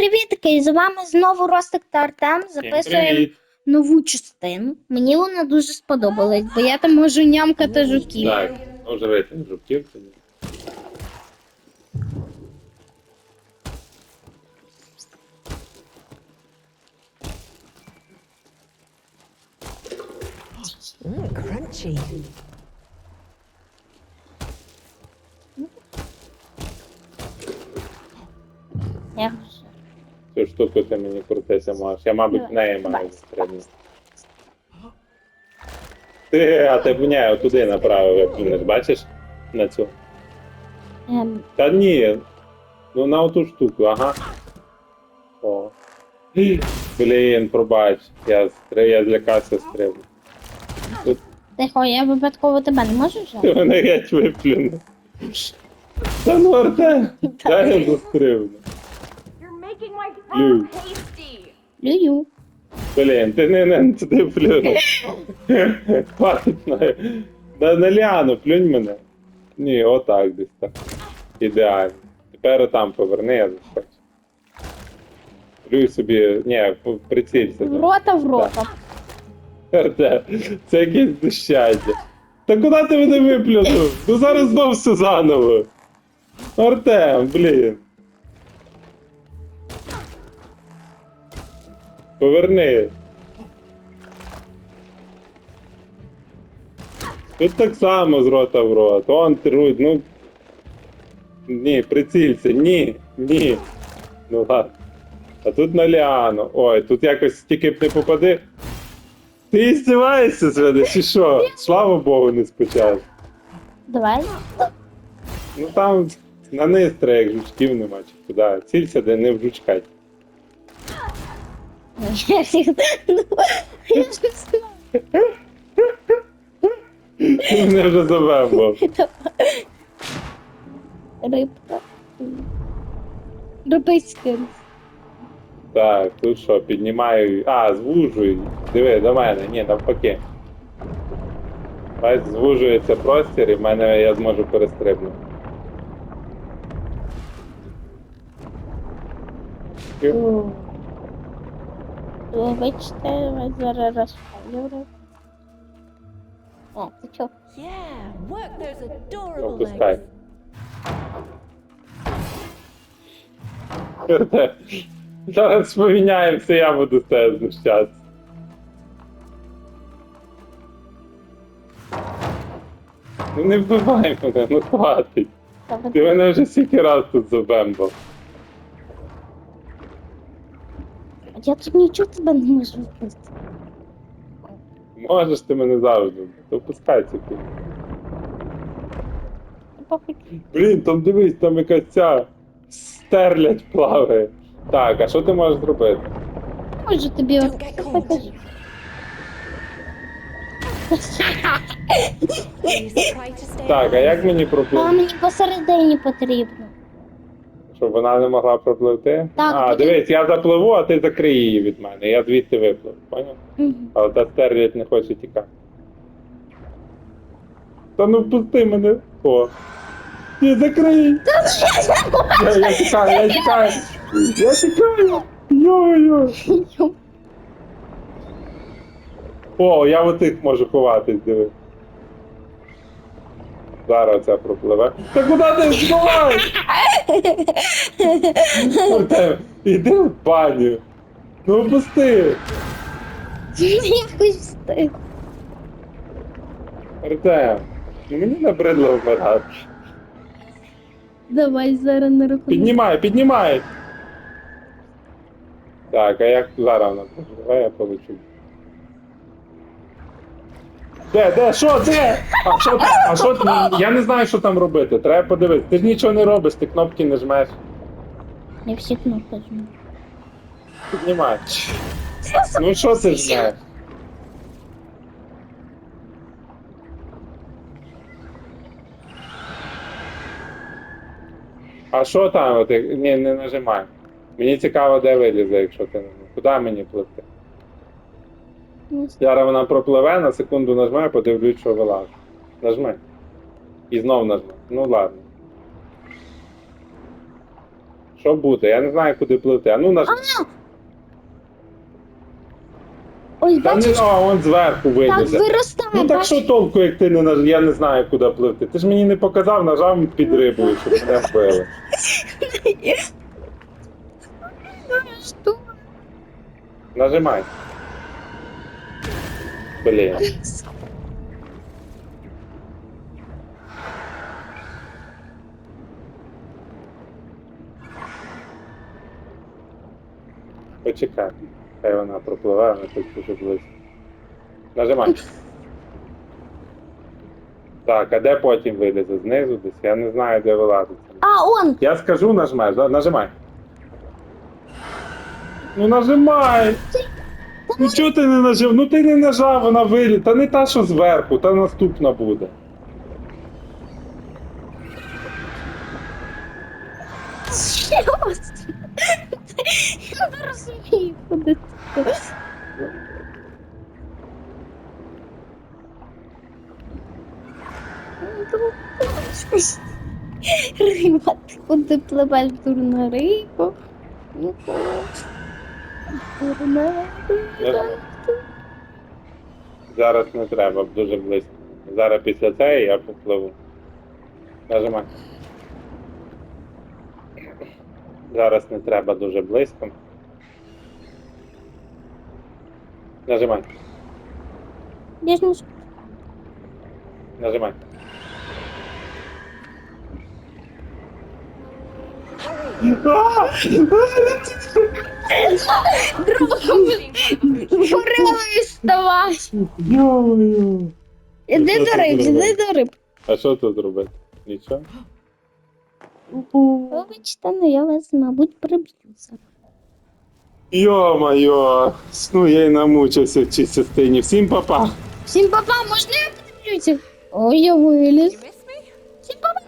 привітки! З вами знову Ростик та Артем. Записуємо привіт. нову частину. Мені вона дуже сподобалась, бо я там можу нямкати жуків. Так, ну вже рейтинг жовтів тоді. Mm, crunchy. Я... Цю штуку ти мені крутися можеш. Я, мабуть, неї маю стрибнути. Ти, а ти ні, туди направив, як плюнеш, бачиш? На цю. Ем, Та ні. Ну на оту штуку, ага. О. Блін, пробач. Я, стри... я злякався стрибну. Тихо, я випадково тебе не можу ти взяти? мене геть виплюнув. Та ну Арте, дай я застрибну. You're making my You. food tasty. Люю. Блін, ти не, не туди плюнув. Хватить на, на, на ліану, плюнь мене. Ні, отак десь так. Ідеально. Тепер там поверни, я захочу. Плюй собі. Ні, прицілься. В рота в рота. Арте, це якесь знущання. Та куди ти мене виплюнув? Ну зараз знов все заново. Артем, блін. Поверни. Тут так само з рота в рот. Он труд, ну. Ні, прицілься, ні, ні. Ну ладно. А тут на Ліану. Ой, тут якось тільки б не попади. Ти здіваєшся з мене, чи що? Слава Богу, не спочатку. Давай. Ну там на низ як жучків нема, чи куди. Цілься, де не в жучкать. Я всіх... Я ж мене вже завембав. Рибка. Рибиська. Так, тут що, піднімаю. А, звужуй. Диви, до мене, ні, навпаки. Бачиш, звужується простір і в мене я зможу перестрибнути. Вибачте, вас зараз розпалю. риб. О, ти чо? Опускай. Зараз поміняємося, я буду з тебе знущатися. Ну не вбивай мене, ну хватить. Ти мене вже стільки раз тут забембав. Я тут нічого тебе не можу вбити. Можеш ти мене завжди. То пускай ці кулі. Похуй. Блін, там дивись, там якась ця стерлядь плаває. Так, а що ти можеш зробити? Можу тобі от покажу. Так, а як мені А пропливти? мені посередині потрібно. Щоб вона не могла пропливти? Так, а, дивись, я запливу, а ти закрий її від мене. Я звідти випливу, поняв? Мгм. Але та стерлядь не хоче тікати. Та ну пусти мене. О. Ні, закрий! Я, я тікаю, я тікаю! Я тікаю! Йо-йо! О, я в отих можу ховатись, диви. Зараз це пропливе. Та куди ти сховаєш? Іди в баню. Ну опусти. Якось встиг. Артем, ну мені набридло вмирати. Давай зараз на руку. Піднімай, піднімай. Так, а як зараз вона проживе, я полечу. Де, де, що, де? А що, а що, ти- я не знаю, що там робити. Треба подивитися. Ти ж нічого не робиш, ти кнопки не жмеш. Я всі кнопки жму. Піднімай. Ну що ти жмеш? А що там? Як- ні, не нажимай. Мені цікаво, де вилізе, якщо ти не. Куди мені пливти? Ну, Зараз вона пропливе, на секунду нажме, подивлюсь, що вилазить. Нажми. І знов нажми. Ну ладно. Що буде? Я не знаю, куди пливти. А ну наш. Ось Та не, бачиш, а, он зверху так вийдеться. виростає, Ну так бачиш? що толку, як ти не наж... я не знаю, куди пливти. Ти ж мені не показав, нажав під рибою, щоб мене вбили. Що? Нажимай. Блін. Почекай. Хай вона пропливе, вона тут дуже близько. Нажимай. Так, а де потім вилізе? Знизу десь? Я не знаю, де вилазиться. А, он! Я скажу, нажмеш, да? нажимай. Ну нажимай! Ну чого ти не нажав? Ну ти не нажав, вона виліт. Та не та, що зверху, та наступна буде. Я не розумію, куди це. Риба, куди пливеш, дурна риба? Ну. Зараз не треба, дуже близько. Зараз після цієї я попливу. Нажимай. Зараз не треба дуже близько. Нажимай. Ж не Нажимай. Вставай! Іди до риб, іди до риб. А що тут робити? Нічого? Вибачте, ну я вас, мабуть, приб'ю зараз. Йо-моє, ну я й намучився в цій частині. Всім папа. Всім папа, можна я приб'юся? Ой, я виліз. Всім папа!